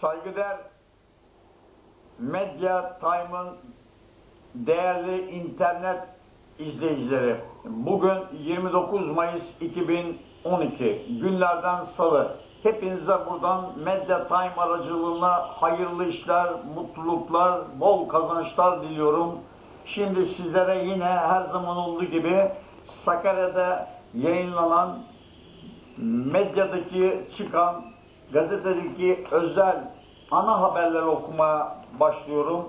Saygıdeğer Medya Time'ın değerli internet izleyicileri. Bugün 29 Mayıs 2012 günlerden salı. Hepinize buradan Medya Time aracılığına hayırlı işler, mutluluklar, bol kazançlar diliyorum. Şimdi sizlere yine her zaman olduğu gibi Sakarya'da yayınlanan medyadaki çıkan gazetedeki özel ana haberleri okumaya başlıyorum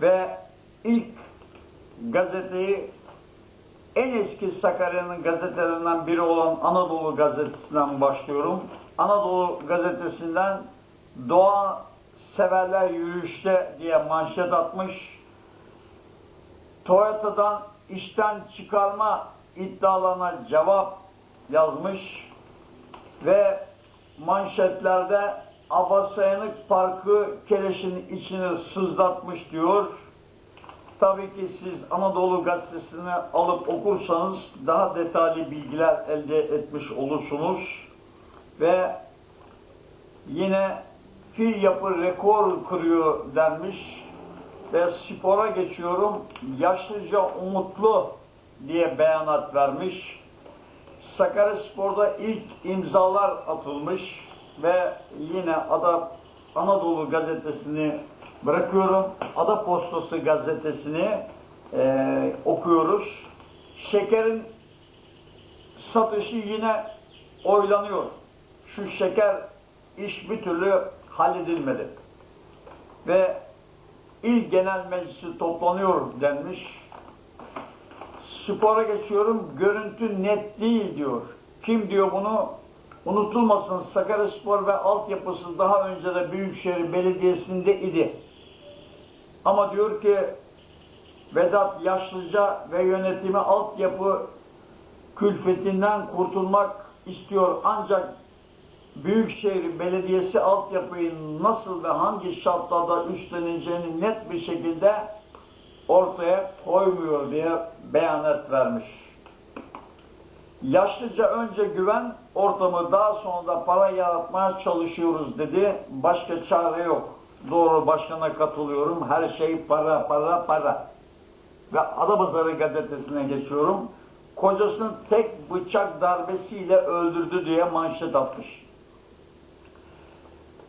ve ilk gazeteyi en eski Sakarya'nın gazetelerinden biri olan Anadolu Gazetesi'nden başlıyorum. Anadolu Gazetesi'nden Doğa Severler Yürüyüşte diye manşet atmış. Toyota'dan işten çıkarma iddialarına cevap yazmış ve manşetlerde Abasayanık Parkı Keleş'in içini sızlatmış diyor. Tabii ki siz Anadolu Gazetesi'ni alıp okursanız daha detaylı bilgiler elde etmiş olursunuz. Ve yine fi yapı rekor kırıyor denmiş. Ve spora geçiyorum. Yaşlıca umutlu diye beyanat vermiş. Sakaryaspor'da ilk imzalar atılmış ve yine Ada Anadolu gazetesini bırakıyorum. Ada Postası gazetesini e, okuyoruz. Şekerin satışı yine oylanıyor. Şu şeker iş bir türlü halledilmedi. Ve İl Genel Meclisi toplanıyor denmiş. Spora geçiyorum. Görüntü net değil diyor. Kim diyor bunu? Unutulmasın Sakaryaspor ve altyapısı daha önce de Büyükşehir Belediyesi'nde idi. Ama diyor ki Vedat Yaşlıca ve yönetimi altyapı külfetinden kurtulmak istiyor. Ancak Büyükşehir Belediyesi altyapıyı nasıl ve hangi şartlarda üstleneceğini net bir şekilde ortaya koymuyor diye beyanat vermiş. Yaşlıca önce güven ortamı daha sonra da para yaratmaya çalışıyoruz dedi. Başka çare yok. Doğru başkana katılıyorum. Her şey para para para. Ve Adapazarı gazetesine geçiyorum. Kocasını tek bıçak darbesiyle öldürdü diye manşet atmış.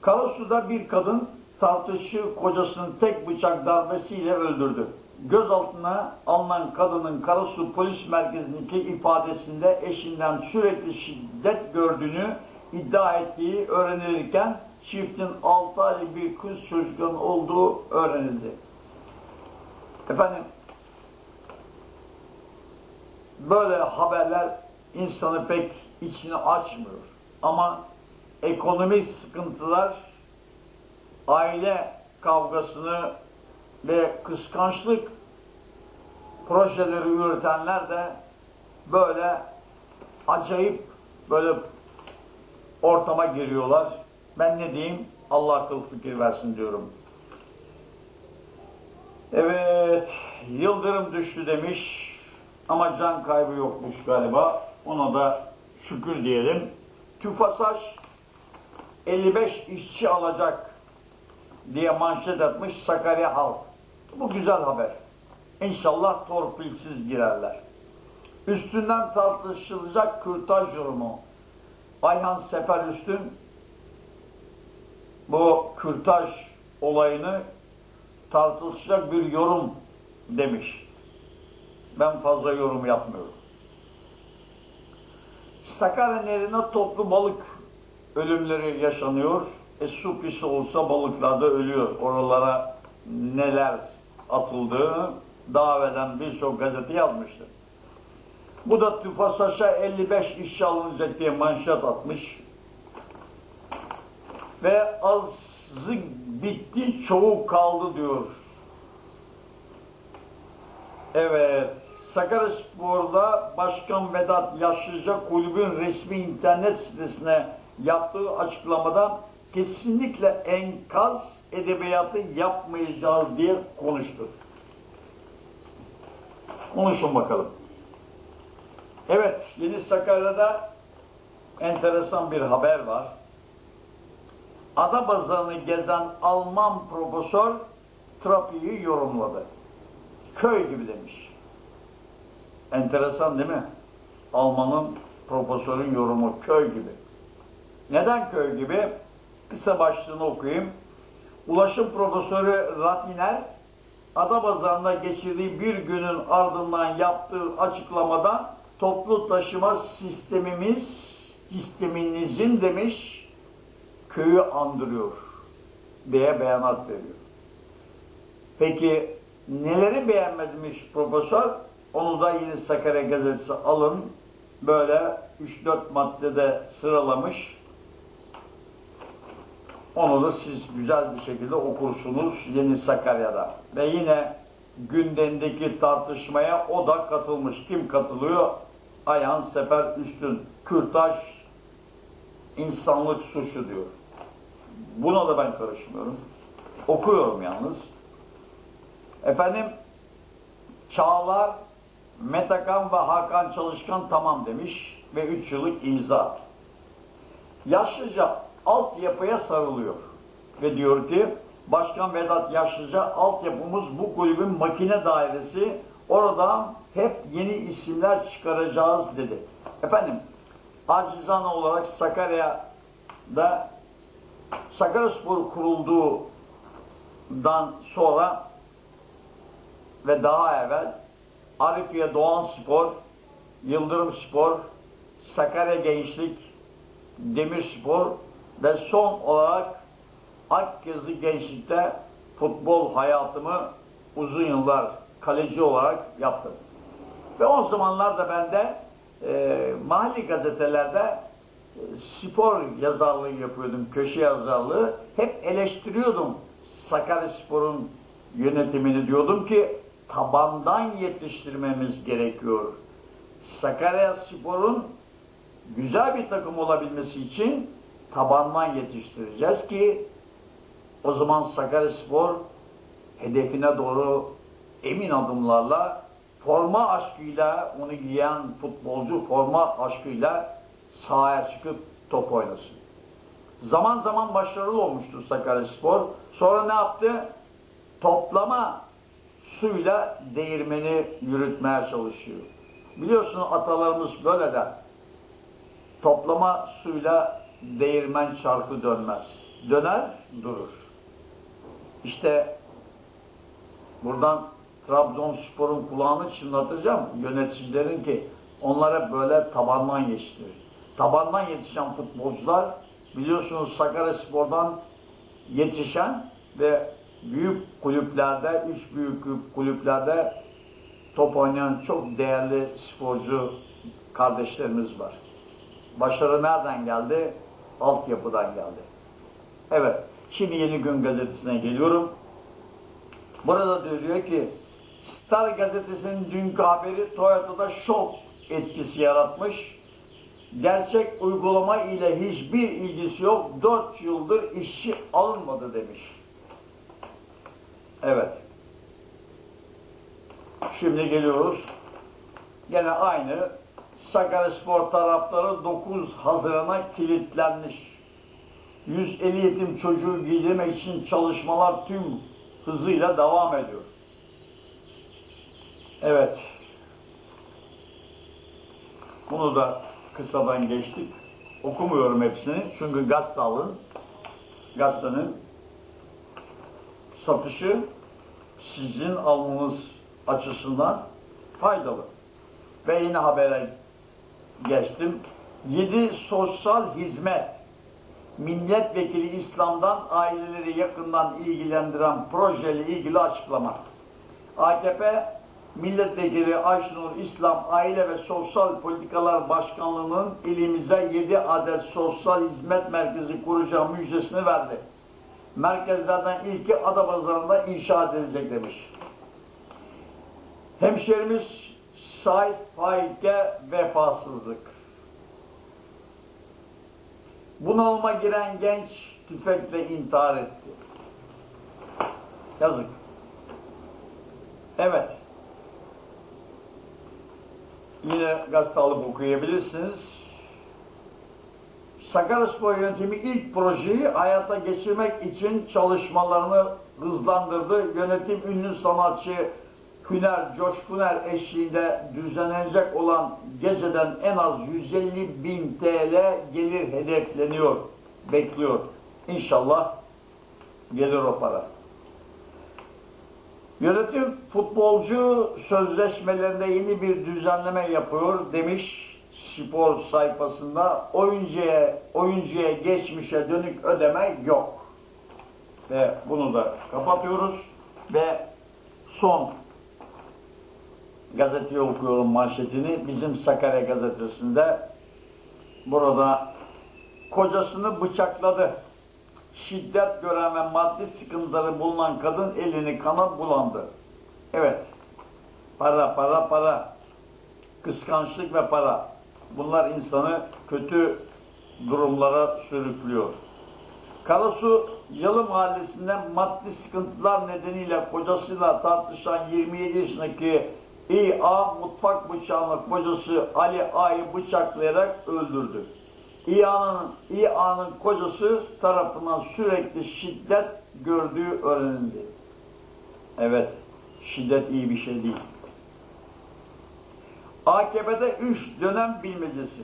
Karasu'da bir kadın tartışı kocasının tek bıçak darbesiyle öldürdü. Gözaltına alınan kadının Karasu Polis Merkezi'ndeki ifadesinde eşinden sürekli şiddet gördüğünü iddia ettiği öğrenilirken çiftin 6 aylık bir kız çocuğunun olduğu öğrenildi. Efendim böyle haberler insanı pek içini açmıyor. Ama ekonomik sıkıntılar aile kavgasını ve kıskançlık projeleri üretenler de böyle acayip böyle ortama giriyorlar. Ben ne diyeyim? Allah akıl fikir versin diyorum. Evet, yıldırım düştü demiş ama can kaybı yokmuş galiba. Ona da şükür diyelim. TÜFASAŞ 55 işçi alacak diye manşet atmış Sakarya Halk. Bu güzel haber. İnşallah torpilsiz girerler. Üstünden tartışılacak kürtaj yorumu. Ayhan Sefer Üstün bu kürtaj olayını tartışacak bir yorum demiş. Ben fazla yorum yapmıyorum. Sakarya Nehri'ne toplu balık ölümleri yaşanıyor. E su pisi olsa balıklar da ölüyor. Oralara neler atıldığını daha evvelen birçok gazete yazmıştı. Bu da TÜFASAŞ'a 55 işçi alınacak diye manşet atmış. Ve azı bitti, çoğu kaldı diyor. Evet, Sakaryaspor'da Başkan Vedat Yaşlıca kulübün resmi internet sitesine yaptığı açıklamada kesinlikle enkaz edebiyatı yapmayacağız diye konuştu. Konuşun bakalım. Evet, Yeni Sakarya'da enteresan bir haber var. Adapazarı'nı gezen Alman profesör trafiği yorumladı. Köy gibi demiş. Enteresan değil mi? Alman'ın profesörün yorumu köy gibi. Neden köy gibi? Kısa başlığını okuyayım. Ulaşım profesörü Ratiner, Adapazarı'nda geçirdiği bir günün ardından yaptığı açıklamada toplu taşıma sistemimiz, sisteminizin demiş, köyü andırıyor diye beyanat veriyor. Peki neleri beğenmemiş profesör? Onu da yine Sakarya Gazetesi alın. Böyle 3-4 maddede sıralamış. Onu da siz güzel bir şekilde okursunuz Yeni Sakarya'da. Ve yine gündemdeki tartışmaya o da katılmış. Kim katılıyor? Ayhan Sefer Üstün. Kürtaj insanlık suçu diyor. Buna da ben karışmıyorum. Okuyorum yalnız. Efendim Çağlar, Metakan ve Hakan Çalışkan tamam demiş ve 3 yıllık imza. Yaşlıca altyapıya sarılıyor ve diyor ki Başkan Vedat Yaşlıca altyapımız bu kulübün makine dairesi oradan hep yeni isimler çıkaracağız dedi. Efendim acizane olarak Sakarya'da Sakaryaspor kurulduğundan sonra ve daha evvel Arifiye Doğan Spor, Yıldırım Spor, Sakarya Gençlik, Demir Spor ve son olarak Akgezi Gençlik'te futbol hayatımı uzun yıllar kaleci olarak yaptım. Ve o zamanlar da ben de e, mahalli gazetelerde e, spor yazarlığı yapıyordum, köşe yazarlığı. Hep eleştiriyordum Sakarya Spor'un yönetimini diyordum ki tabandan yetiştirmemiz gerekiyor. Sakarya Spor'un güzel bir takım olabilmesi için tabandan yetiştireceğiz ki o zaman Sakarya Spor hedefine doğru emin adımlarla forma aşkıyla onu giyen futbolcu forma aşkıyla sahaya çıkıp top oynasın. Zaman zaman başarılı olmuştur Sakaryaspor. Sonra ne yaptı? Toplama suyla değirmeni yürütmeye çalışıyor. Biliyorsun atalarımız böyle der. Toplama suyla değirmen çarkı dönmez. Döner, durur. İşte buradan Trabzonspor'un kulağını çınlatacağım yöneticilerin ki onlara böyle tabandan yetiştirir. Tabandan yetişen futbolcular biliyorsunuz Sakaryaspor'dan yetişen ve büyük kulüplerde, üç büyük kulüplerde top oynayan çok değerli sporcu kardeşlerimiz var. Başarı nereden geldi? Altyapıdan geldi. Evet, şimdi Yeni Gün Gazetesi'ne geliyorum. Burada diyor ki, Star Gazetesi'nin dünkü haberi Toyota'da şok etkisi yaratmış. Gerçek uygulama ile hiçbir ilgisi yok. Dört yıldır işçi alınmadı demiş. Evet. Şimdi geliyoruz. Gene aynı Sakaryaspor taraftarı 9 Haziran'a kilitlenmiş. 150 yetim çocuğu giydirmek için çalışmalar tüm hızıyla devam ediyor. Evet. Bunu da kısadan geçtik. Okumuyorum hepsini. Çünkü gazete alın. Gazetenin satışı sizin almanız açısından faydalı. Ve yine habere geçtim. 7 sosyal hizmet milletvekili İslam'dan aileleri yakından ilgilendiren projeyle ilgili açıklama. AKP milletvekili Ayşenur İslam Aile ve Sosyal Politikalar Başkanlığı'nın ilimize 7 adet sosyal hizmet merkezi kuracağı müjdesini verdi. Merkezlerden ilki Adapazarı'nda inşa edilecek demiş. Hemşerimiz Said Faik'e vefasızlık. Bunalıma giren genç tüfekle intihar etti. Yazık. Evet. Yine gazete alıp okuyabilirsiniz. Sakaryaspor yönetimi ilk projeyi hayata geçirmek için çalışmalarını hızlandırdı. Yönetim ünlü sanatçı Hüner Coşkuner eşliğinde düzenlenecek olan geceden en az 150 bin TL gelir hedefleniyor, bekliyor. İnşallah gelir o para. Yönetim futbolcu sözleşmelerinde yeni bir düzenleme yapıyor demiş spor sayfasında. Oyuncuya, oyuncuya geçmişe dönük ödeme yok. Ve bunu da kapatıyoruz. Ve son gazeteyi okuyorum manşetini. Bizim Sakarya gazetesinde burada kocasını bıçakladı. Şiddet gören ve maddi sıkıntıları bulunan kadın elini kana bulandı. Evet. Para, para, para. Kıskançlık ve para. Bunlar insanı kötü durumlara sürüklüyor. Karasu Yalı Mahallesi'nde maddi sıkıntılar nedeniyle kocasıyla tartışan 27 yaşındaki İA mutfak bıçağını kocası Ali A'yı bıçaklayarak öldürdü. İA'nın İA'nın kocası tarafından sürekli şiddet gördüğü öğrenildi. Evet, şiddet iyi bir şey değil. AKP'de 3 dönem bilmecesi.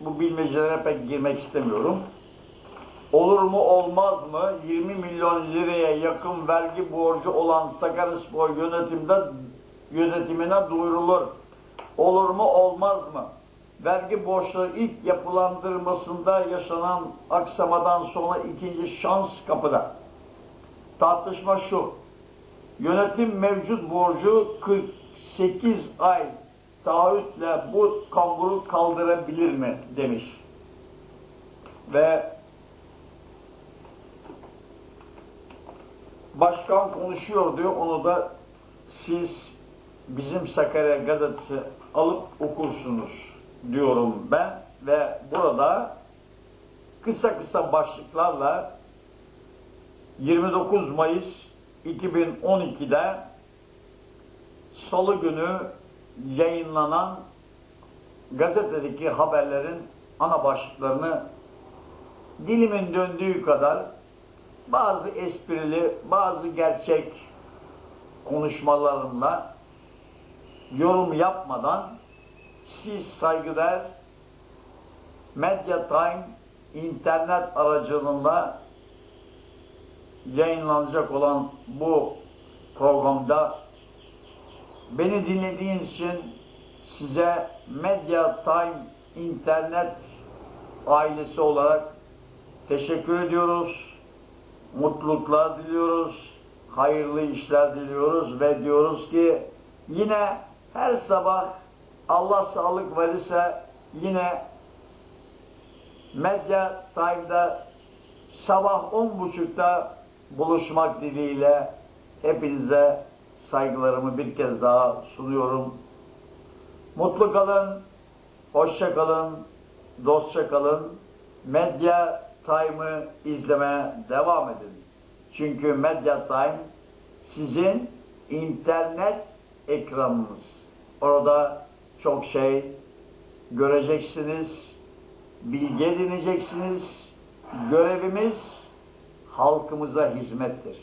Bu bilmecelere pek girmek istemiyorum. Olur mu olmaz mı 20 milyon liraya yakın vergi borcu olan Sakaryaspor yönetimde yönetimine duyurulur. Olur mu olmaz mı? Vergi borçları ilk yapılandırmasında yaşanan aksamadan sonra ikinci şans kapıda. Tartışma şu. Yönetim mevcut borcu 48 ay taahhütle bu kamburu kaldırabilir mi demiş. Ve başkan konuşuyor diyor. Onu da siz bizim Sakarya gazetesi alıp okursunuz diyorum ben ve burada kısa kısa başlıklarla 29 Mayıs 2012'de Salı günü yayınlanan gazetedeki haberlerin ana başlıklarını dilimin döndüğü kadar bazı esprili, bazı gerçek konuşmalarımla yorum yapmadan siz saygıdeğer Medya Time internet aracılığıyla yayınlanacak olan bu programda beni dinlediğiniz için size Medya Time internet ailesi olarak teşekkür ediyoruz. Mutluluklar diliyoruz. Hayırlı işler diliyoruz ve diyoruz ki yine her sabah Allah sağlık verirse yine Medya Time'da sabah 10.30'da buluşmak dileğiyle hepinize saygılarımı bir kez daha sunuyorum. Mutlu kalın, hoşça kalın, dostça kalın. Medya Time'ı izlemeye devam edin. Çünkü Medya Time sizin internet ekranınız. Orada çok şey göreceksiniz, bilgi edineceksiniz. Görevimiz halkımıza hizmettir.